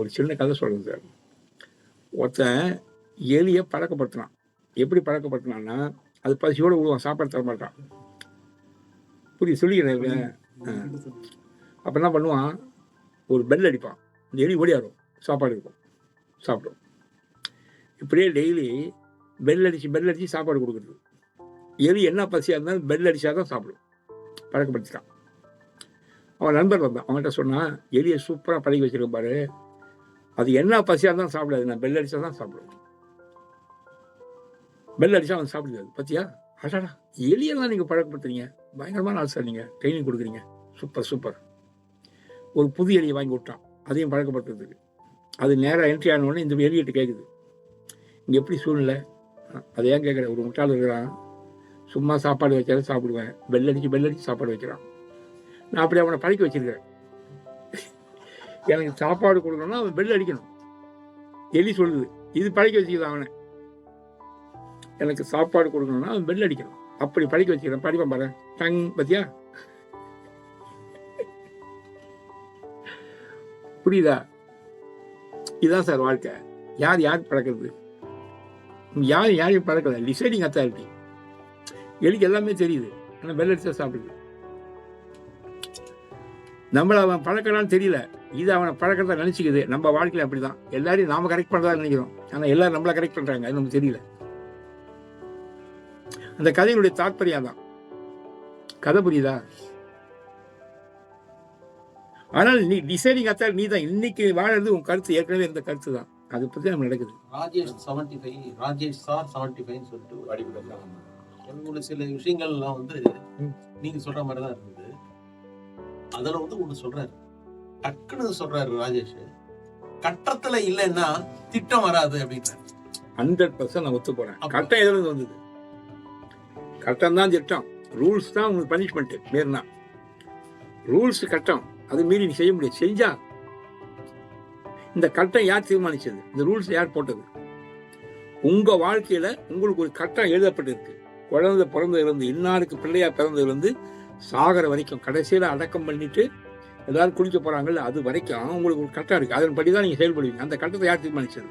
ஒரு சின்ன கதை சொல்கிறது சார். ஒருத்தன் எலியை பழக்கப்படுத்தினான். எப்படி பழக்கப்படுத்தினான்னா அது பசியோடு விடுவான் சாப்பாடு தர மாட்டான். புரியுது சொல்லிக்கிறேன் அப்போ என்ன பண்ணுவான்? ஒரு பெல் அடிப்பான். இந்த எலி ஓடியாரும் சாப்பாடு இருக்கும். சாப்பிடும். இப்படியே டெய்லி பெல் அடித்து பெல் அடித்து சாப்பாடு கொடுக்குறது. எலி என்ன பசியாக இருந்தாலும் பெல் அடித்தா தான் சாப்பிடும். பழக்கப்படுத்திட்டான். அவன் நண்பர் வந்தான். அவன்கிட்ட சொன்னான் எலியை சூப்பராக பழகி வச்சிருக்க பாரு. அது என்ன பசியாக இருந்தாலும் சாப்பிடாது. நான் பெல் அடித்தா தான் சாப்பிடுவேன். பெல் அடித்தா அவன் சாப்பிடுது. பத்தியா? அடாடா. எலியெல்லாம் நீங்கள் பழக்கப்படுத்துறீங்க. பயங்கரமான ஆள் சார் நீங்கள் ட்ரைனிங் கொடுக்குறீங்க. சூப்பர் சூப்பர் ஒரு புது எலியை வாங்கி விட்டான். அதையும் பழக்கப்படுத்துறதுக்கு. அது நேராக என்ட்ரி ஆனவுடனே இந்த எலியிட்டு கேட்குது இங்கே எப்படி சூழ்நிலை? அதை ஏன் கேட்குற ஒரு முட்டாள் இருக்கிறான். சும்மா சாப்பாடு வச்சாலும் சாப்பிடுவேன். பெல் அடிச்சு பெல் அடிச்சு சாப்பாடு வைக்கிறான். நான் அப்படி அவனை பழக்கி வச்சிருக்கிறேன். எனக்கு சாப்பாடு கொடுக்கணும்னா அவன் பெல் அடிக்கணும். எலி சொல்லுது இது பழக்கி வச்சுக்கிறான் அவனை. எனக்கு சாப்பாடு கொடுக்கணும்னா அவன் பெல் அடிக்கணும். அப்படி பழக்கி வச்சுக்கிறேன். படிப்பான் பாரு. டங் பத்தியா? புரியுதா? இதுதான் சார் வாழ்க்கை. யார் யார் பழக்கிறது யார் யாரையும் பழக்கல டிசைடிங் அத்தாரிட்டி எலிக்கு எல்லாமே தெரியுது. ஆனால் பெல் அடிச்சா சாப்பிடுது. நம்மளை அவன் பழக்கலான்னு தெரியல. இது அவனை பழக்கத்தை நினச்சிக்குது. நம்ம வாழ்க்கையில் அப்படி தான் எல்லாரையும் நாம கரெக்ட் பண்ணுறதா நினைக்கிறோம். ஆனால் எல்லாரும் நம்மளை கரெக்ட் பண்ணுறாங்க அது நமக்கு தெரியல. அந்த கதையினுடைய தாற்பயம் தான் கதை புரியுதா? ஆனால் நீ டிசைனிங் அத்தால் நீ தான் இன்னைக்கு வாழறது உன் கருத்து. ஏற்கனவே இருந்த கருத்து தான். அதை பற்றி நம்ம நடக்குது. Rajesh seventy five Rajesh sir seventy ஃபைவ்னு சொல்லிட்டு அடிப்படையில் ஒரு சில விஷயங்கள்லாம் வந்து. நீங்க சொல்ற மாதிரி தான் இருந்தது. அதுல வந்து ஒண்ணு சொல்றாரு. டக்குன்னு சொல்றாரு ராஜேஷ். கட்டத்துல இல்லைன்னா திட்டம் வராது அப்படின்றாரு ஹண்ட்ரட் பர்சன்ட் நான் ஒத்து போறேன். கட்டம் எதுல இருந்து வந்தது? கட்டம் தான் திட்டம். ரூல்ஸ் தான் உங்களுக்கு பனிஷ்மெண்ட் மீறினா. ரூல்ஸ் கட்டம். அது மீறி நீ செய்ய முடியாது. செஞ்சா. இந்த கட்டம் யார் தீர்மானிச்சது? இந்த ரூல்ஸ் யார் போட்டது? உங்க வாழ்க்கையில உங்களுக்கு ஒரு கட்டம் எழுதப்பட்டிருக்கு. குழந்தை பிறந்ததுலேருந்து இன்னாருக்கு பிள்ளையா பிறந்ததுலேருந்து சாகர வரைக்கும் கடைசியில அடக்கம் பண்ணிட்டு எல்லாரும் குளிக்க போறாங்கல்ல அது வரைக்கும் உங்களுக்கு ஒரு கட்டம் இருக்கு. அதன்படி தான் நீங்க செயல்படுவீங்க. அந்த கட்டத்தை யார் தீர்மானிச்சது?